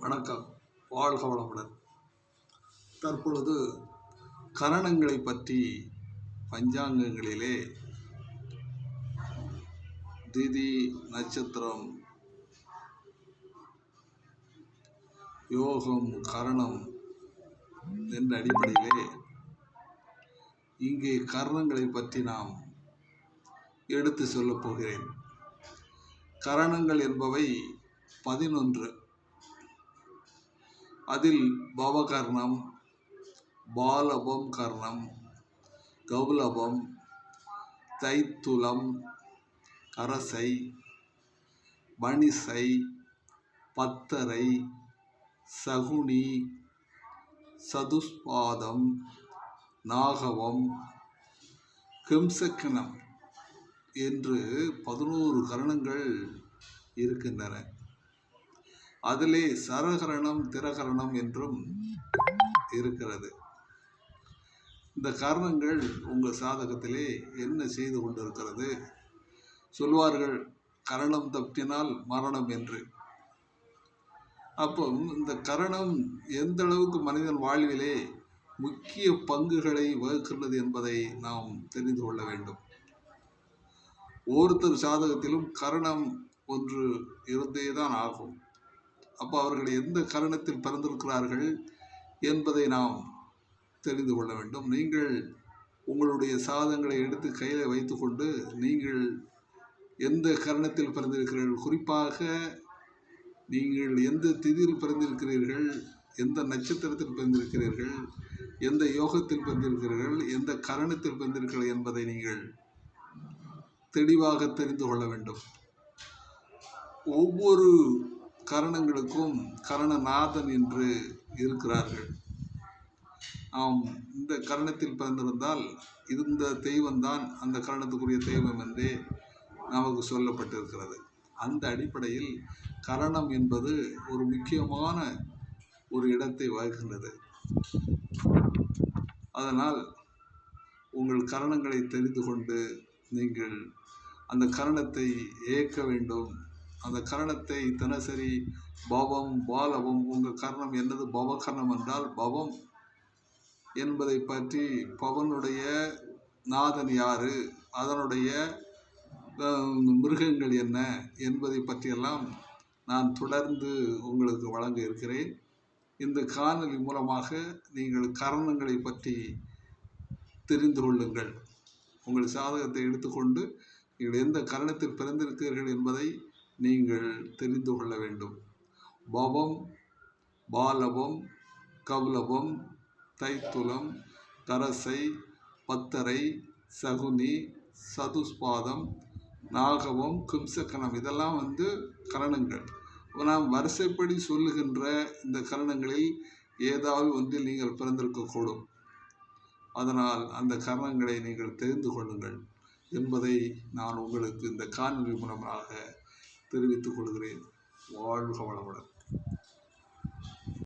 வணக்கம். வாழ்க வளமுடன். தற்பொழுது கரணங்களை பற்றி பஞ்சாங்கங்களிலே திதி நட்சத்திரம் யோகம் கரணம் என்ற அடிப்படையிலே இங்கே கரணங்களை பற்றி நாம் எடுத்து சொல்லப் போகிறேன். கரணங்கள் என்பவை பதினொன்று. அதில் பவகர்ணம் பாலபம் கர்ணம் கௌலபம் தைத்துலம் அரசை மணிசை பத்தரை சகுனி சதுஸ்பாதம் நாகவம் கிம்சக்கணம் என்று பதினோரு கரணங்கள் இருக்கின்றன. அதிலே சரகரணம் திரகரணம் என்றும் இருக்கிறது. இந்த காரணங்கள் உங்கள் சாதகத்திலே என்ன செய்து கொண்டிருக்கிறது? சொல்வார்கள் கரணம் தப்பினால் மரணம் என்று. அப்போ இந்த கரணம் எந்த அளவுக்கு மனிதன் வாழ்விலே முக்கிய பங்குகளை வகுக்கின்றது என்பதை நாம் தெரிந்து கொள்ள வேண்டும். ஒவ்வொருத்தர் சாதகத்திலும் கரணம் ஒன்று இருந்தே தான் ஆகும். அப்போ அவர்கள் எந்த கரணத்தில் பிறந்திருக்கிறார்கள் என்பதை நாம் தெரிந்து கொள்ள வேண்டும். நீங்கள் உங்களுடைய சாதங்களை எடுத்து கையில் வைத்துக்கொண்டு நீங்கள் எந்த கரணத்தில் பிறந்திருக்கிறீர்கள்? குறிப்பாக நீங்கள் எந்த திதியில் பிறந்திருக்கிறீர்கள்? எந்த நட்சத்திரத்தில் பிறந்திருக்கிறீர்கள்? எந்த யோகத்தில் பிறந்திருக்கிறீர்கள்? எந்த கரணத்தில் பிறந்திருக்கிறீர்கள் என்பதை நீங்கள் தெளிவாக தெரிந்து கொள்ள வேண்டும். ஒவ்வொரு கரணங்களுக்கும் கரணநாதன் என்று இருக்கிறார்கள். ஆம் இந்த கரணத்தில் பிறந்திருந்தால் இந்த தெய்வம்தான் அந்த கரணத்துக்குரிய தெய்வம் என்றே நமக்கு சொல்லப்பட்டிருக்கிறது. அந்த அடிப்படையில் கரணம் என்பது ஒரு முக்கியமான ஒரு இடத்தை வகிக்கின்றது. அதனால் உங்கள் கரணங்களை தெரிந்து கொண்டு நீங்கள் அந்த கரணத்தை ஏற்க வேண்டும். அந்த கரணத்தை தினசரி பவம் பாலவம் உங்கள் கரணம் என்னது? பவகரணம் என்றால் பவம் என்பதை பற்றி பவனுடைய நாதன் யாரு? அதனுடைய மிருகங்கள் என்ன என்பதை பற்றியெல்லாம் நான் தொடர்ந்து உங்களுக்கு வழங்க இருக்கிறேன். இந்த காணொலி மூலமாக நீங்கள் கரணங்களை பற்றி தெரிந்து கொள்ளுங்கள். உங்கள் சாதகத்தை எடுத்துக்கொண்டு நீங்கள் எந்த கரணத்தில் பிறந்திருக்கிறீர்கள் என்பதை நீங்கள் தெரிந்து கொள்ள வேண்டும். பவம் பாலவம் கவுலவம் தைத்துலம் தரசை பத்தரை சகுனி சதுஸ்பாதம் நாகவம் கும்சக்கணம் இதெல்லாம் வந்து கரணங்கள். நாம் வரிசைப்படி சொல்லுகின்ற இந்த கரணங்களில் ஏதாவது ஒன்றில் நீங்கள் பிறந்திருக்கக்கூடும். அதனால் அந்த கரணங்களை நீங்கள் தெரிந்து கொள்ளுங்கள் என்பதை நான் உங்களுக்கு இந்த காணொலி மூலமாக தெரிவித்துக் கொள்கிறேன். வாழ்க வளமுடன்.